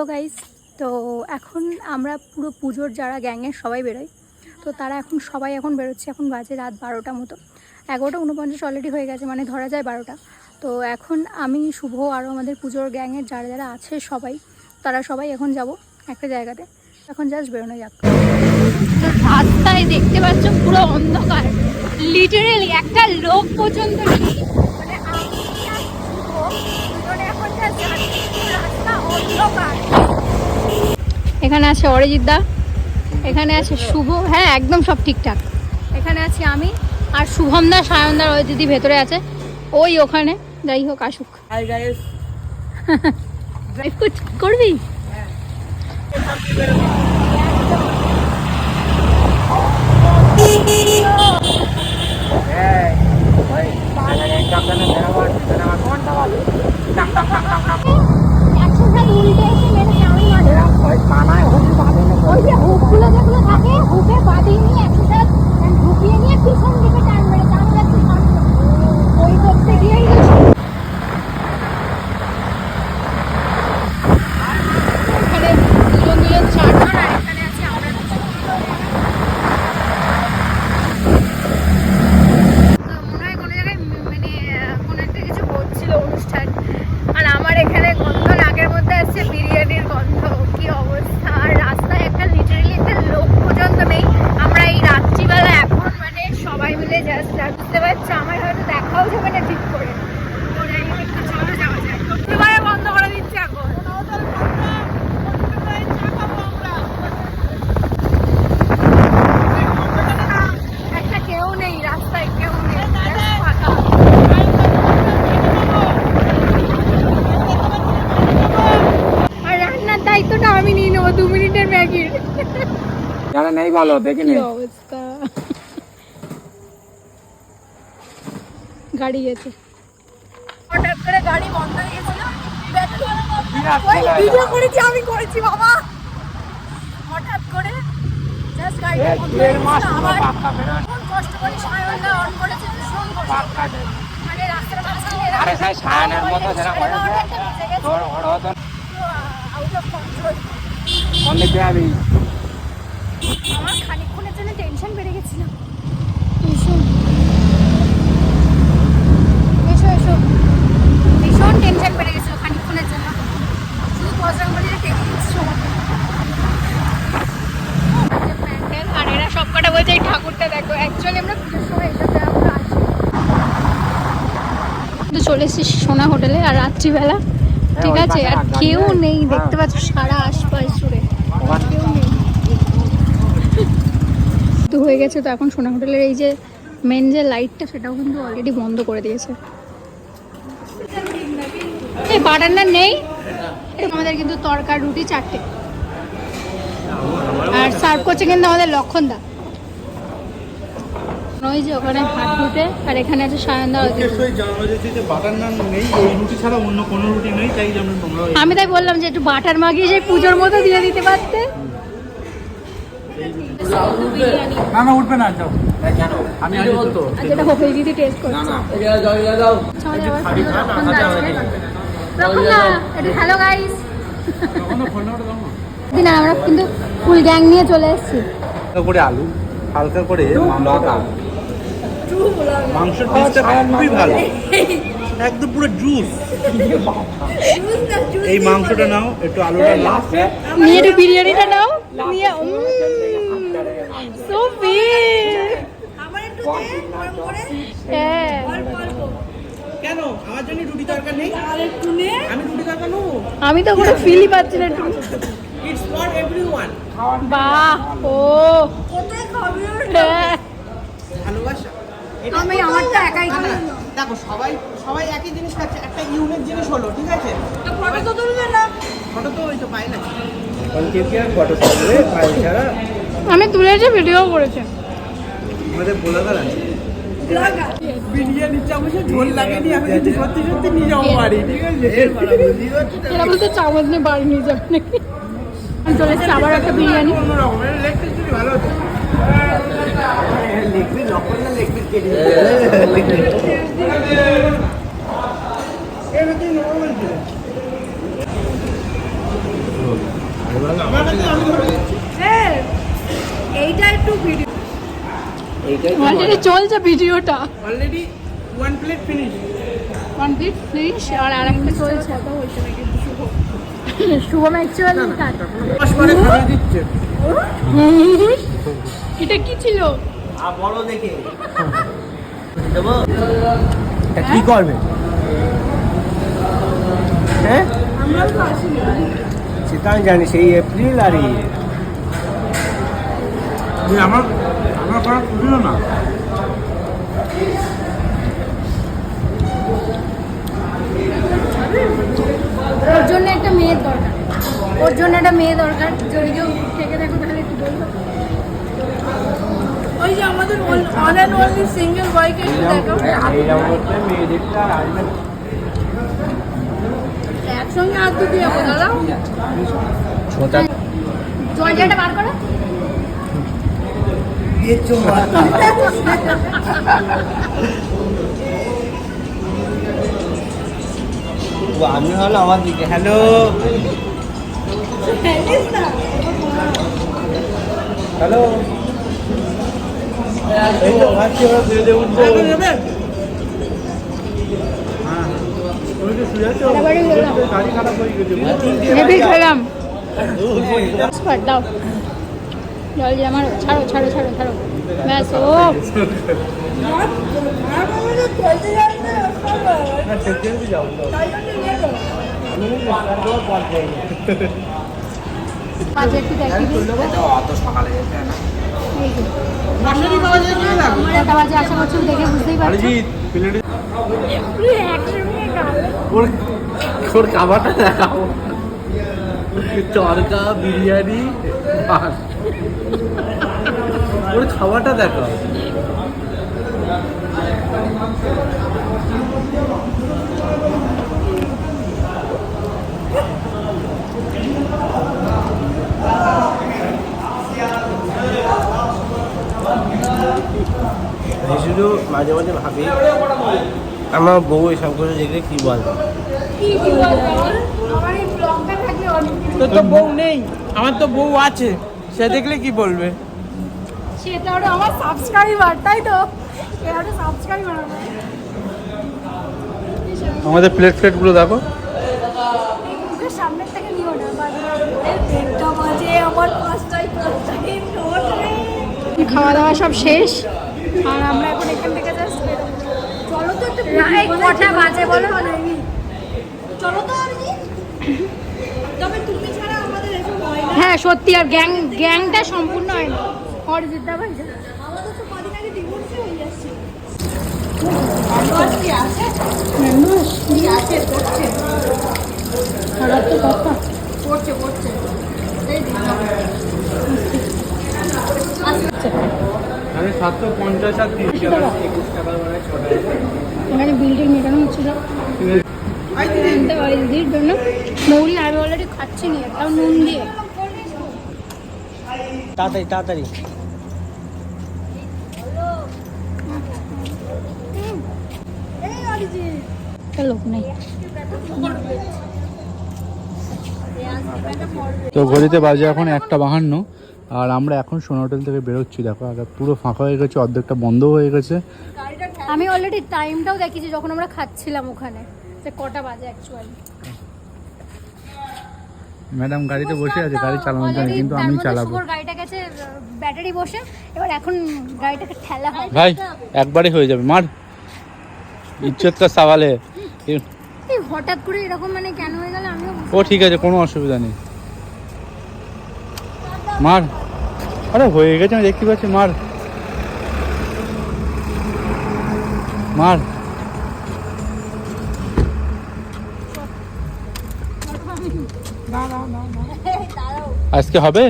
তো গাইস তো এখন আমরা পুরো পুজোর যারা গ্যাংয়ের সবাই বেরোয় তো তারা এখন সবাই এখন বেরোচ্ছে এখন বাজে রাত বারোটা মতো। এগারোটা উনপঞ্চাশ অলরেডি হয়ে গেছে মানে ধরা যায় বারোটা। তো এখন আমি শুভ আরও আমাদের পুজোর গ্যাংয়ের যারা যারা আছে সবাই তারা সবাই এখন যাব একটা জায়গাতে। এখন জাস্ট বেরোনো যাক রাস্তায় দেখতে পাচ্ছ পুরো অন্ধকার। লিটারেলি একটা লোক পর্যন্ত নেই। মানে আমি আর শুভ দুজনে এখন just যাচ্ছি, পুরো রাস্তা অন্ধকার এখানে আছে অরিজিৎ দা এখানে আছে শুভ হ্যাঁ একদম সব ঠিকঠাক এখানে আছি আমি আর শুভম দা সায়ন দা ওই দিদি ভেতরে আছে ওই ওখানে যাই হোক আসুক แค่ดูดีเด้ใช่ไหมนะจ๊ะไม่มาเดี๋ยวเาปล่อยมาไม้องาเลยนะ যারা ভালো দেখি কি অবস্থা? গাড়ি গেছে। হঠাৎ করে গাড়ি বন্ধ হয়ে গেছিল ভিডিও করেছি আমি করেছি বাবা। হঠাৎ করে জাস্ট বন্ধ হয়ে গেছিল আবার কষ্ট করে সায়নটা অন করেছে ভীষণ কষ্ট। মানে রাস্তার মাঝখানে আরে সেই সায়নের মতো যেটা এবার করেছে। অনেকটা বেঁচে গেছে। তোর ওর আউট অফ কন্ট্রোল অনেক দেয়ালি আমার খানিকক্ষণের জন্য টেনশন বেড়ে গেছিল। ভীষণ এসো এসো। ভীষণ টেনশন বেড়ে গেছিল খানিকক্ষণের জন্য। শুধু দিচ্ছিল আর এরা সব কটা বলছে এই ঠাকুরটা দেখো। অ্যাকচুয়ালি আমরা পুজোর সময় এটাতে আমরা আসি। তো চলে এসেছি সোনা হোটেলে আর রাত্রিবেলা। ঠিক আছে আর কেউ নেই দেখতে হ্যাঁ। পাচ্ছ সারা আশপাশ জুড়ে কেউ নেই তো হয়ে গেছে তো এখন সোনা হোটেলের এই যে মেন যে লাইটটা সেটাও কিন্তু অলরেডি বন্ধ করে দিয়েছে। এই বাটার নান নেই আমাদের কিন্তু তরকার রুটি চারটে। আর সার্ভ করছে কিন্তু আমাদের লক্ষণ দা ওই যে ওখানে হাত ধুতে আর এখানে আছে সায়ন দা ওদিকে। অবশ্যই জানানো যেতে যে বাটার নান নেই এই রুটি ছাড়া অন্য কোনো রুটি নেই তাই যেমন তোমরা এই- আমি তাই বললাম যে একটু বাটার মাখিয়ে সেই পুজোর মতো দিয়ে দিতে পারতে। না না উঠবে না যাও। আমি তো দিদি টেস্ট করছে। হ্যালো গাইস দাও না। দিন আমরা কিন্তু ফুল গ্যাং নিয়ে চলে এসেছি। করে আলু হালকা করে লঙ্কা। মাংসের টেস্টটা খুবই ভালো। একদম পুরো জুস এই মাংসটা নাও একটু আলুটা নিয়ে একটু বিরিয়ানিটা নাও। নিয়ে সো হ্যাঁ। কেন? আমার জন্য রুটি দরকার নেই? আমি রুটি দরকার নেব? আমি তো কোনো ফিলই পাচ্ছি না একটু। ইটস ফর এভরিওয়ান বাহ ও। হ্যাঁ। ভালোবাসা। আমি আমারটা একাই না, না, দেখো সবাই সবাই একই জিনিস খাচ্ছে একটা ইউনিক জিনিস হলো ঠিক আছে? তো ফটো তো তুলবে না। ফটো তো ওই তো পাই না। ফটো তুলবে? পাই ছাড়া? আমি তুলে তুলেছি ভিডিও করেছি। চামচে আমি নিয়ে বাড়ি নিয়ে যাবে নাকি? আমি চলে এসেছি আবার একটা বিরিয়ানি। অন্য ভিডিও এইটাই অলরেডি চলছে ভিডিওটা। Already one plate finish complete finish আর আরেকটা চলছে। এটা কি ছিল? আর বড় দেখে। কি করবে? হ্যাঁ? সেটা আমি জানি সেই এপ্রিল আর এই। আমার আমার করা ছিল না। ওর জন্য একটা মেয়ের দরকার। ওর জন্য একটা মেয়ে দরকার। যদি কেউ থেকে থাকো তাহলে একটু বলব। ওই যে আমাদের অন অ্যান্ড অনলি সিঙ্গেল বয়কে একটু দেখো এইরকম আর একসঙ্গে দুটি দাদা। ছোটা জয়জাটা বার করো। আমি হলো আমার দিকে হ্যালো হ্যালো এই তো ভাবছি ওরা দিয়ে দেবো গাড়ি খারাপ হয়ে গেছে। খেলাম দাও। জল আমার ছাড়ো ছাড়ো ছাড়ো ছাড়ো। ব্যাস ও। পারছ। ওর খাবারটা চরকা বিরিয়ানি ওর খাবারটা দেখো। শুধু মাঝে মাঝে ভাবি আমার বউ এসব করে দেখলে কি বলবে? তোর তো বউ নেই। আমার তো বউ আছে। সে দেখলে কি বলবে? সেটা ওটা আমার সাবস্ক্রাইবার তাই তো? ওটা সাবস্ক্রাইবার আমাদের প্লেট প্লেটগুলো দেখো। মুখের সামনের থেকে নিও না পেটটা বাজে আমার পাঁচটায় পাঁচটায় খাওয়া দাওয়া সব শেষ আর আমরা এখন এখান থেকে জাস্ট চলো তো একটু কটা বাজে বলো? চলো তো আর কি তবে তুমি ছাড়া আমাদের এসব হয় সত্যি আর গ্যাং গ্যাংটা সম্পূর্ণ হয় না। অরিজিৎ দা ভাই আমি সাতশো পঞ্চাশ আর তিরিশ একুশ টাকার বিল্ডিং মেটানো হচ্ছিল জন্য মৌরি আমি অলরেডি খাচ্ছি নি তাও নুন দিয়ে। তাড়াতাড়ি তাড়াতাড়ি। লোক নেই। তো ঘড়িতে বাজে এখন একটা বাহান্ন আর আমরা এখন সোনা হোটেল থেকে বেরোচ্ছি। দেখো আর পুরো ফাঁকা হয়ে গেছে অর্ধেকটা বন্ধ হয়ে গেছে। আমি অলরেডি টাইমটাও দেখিয়েছি যখন আমরা খাচ্ছিলাম ওখানে যে কটা বাজে অ্যাকচুয়ালি ম্যাডাম গাড়িতে বসে আছে গাড়ি চালানোর জন্য কিন্তু আমি চালাবো। গাড়িটা গেছে ব্যাটারি বসে এবার এখন গাড়িটাকে ঠেলা হয়। ভাই একবারে হয়ে যাবে মার। ইজ্জত কা সওয়ালে এই হঠাৎ করে এরকম মানে কেন হয়ে গেল আমিও ও ঠিক আছে কোনো অসুবিধা নেই। মার। আরে হয়ে গেছে আমি দেখতে পাচ্ছি মার। মার। আজকে হবে?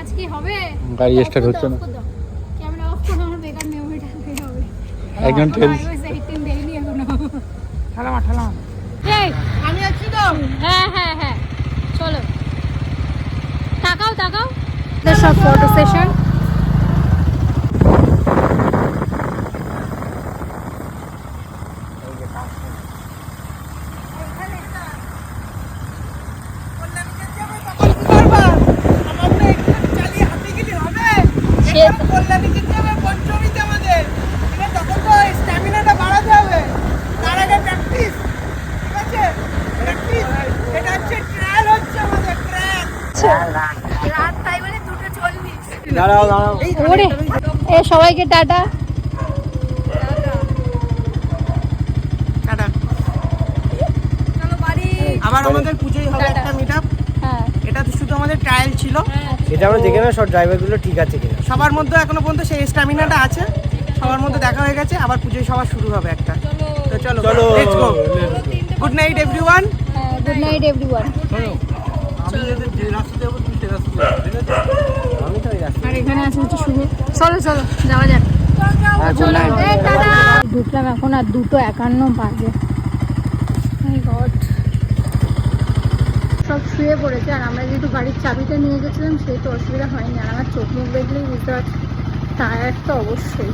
আজকে হবে। গাড়ি স্টার্ট হচ্ছে না। ক্যামেরা অফ করো আমার বেকার মেমোরিটা বের হবে একজন টেল 18 দেয়নি এখনও। ঠেলামা ঠালা এই আমি আছি তো। হ্যাঁ হ্যাঁ হ্যাঁ। চলো। তাকাও তাকাও। সব ফটো সেশন এসে যেতে হবে পঞ্চমীতে আমাদের ঠিক তখন তো স্ট্যামিনাটা বাড়াতে হবে। তার আগে প্র্যাকটিস ঠিক আছে? প্র্যাকটিস এটা হচ্ছে ট্রায়াল হচ্ছে আমাদের ট্রায়াল রাত তাই বলে দুটো চল্লিশ। দাঁড়াও দাঁড়াও। ওরে এ সবাইকে টাটা। টাটা। আবার আমাদের পুজোই হবে একটা মিট এটা তো শুধু আমাদের ট্রায়াল ছিল। এটা আমরা দেখে নেব সব ড্রাইভারগুলো ঠিক আছে কিনা। সবার মধ্যে এখনও পর্যন্ত সেই স্ট্যামিনাটা আছে। সবার মধ্যে দেখা হয়ে গেছে আবার পুজোয় সবার শুরু হবে একটা। তো চলো চলো let's go good night everyone good night everyone আর এখানে আছে হচ্ছে শুভ। চলো চলো যাওয়া যাক। হ্যাঁ ঢুকলাম এখন আর দুটো একান্ন বাজে। সব শুয়ে পড়েছে আর আমরা যেহেতু গাড়ির চাবিটা নিয়ে গেছিলাম, সেই তো অসুবিধা হয়নি। আর আমার চোখ মুখ দেখলেই বুঝতে পারছি, টায়ার তো অবশ্যই।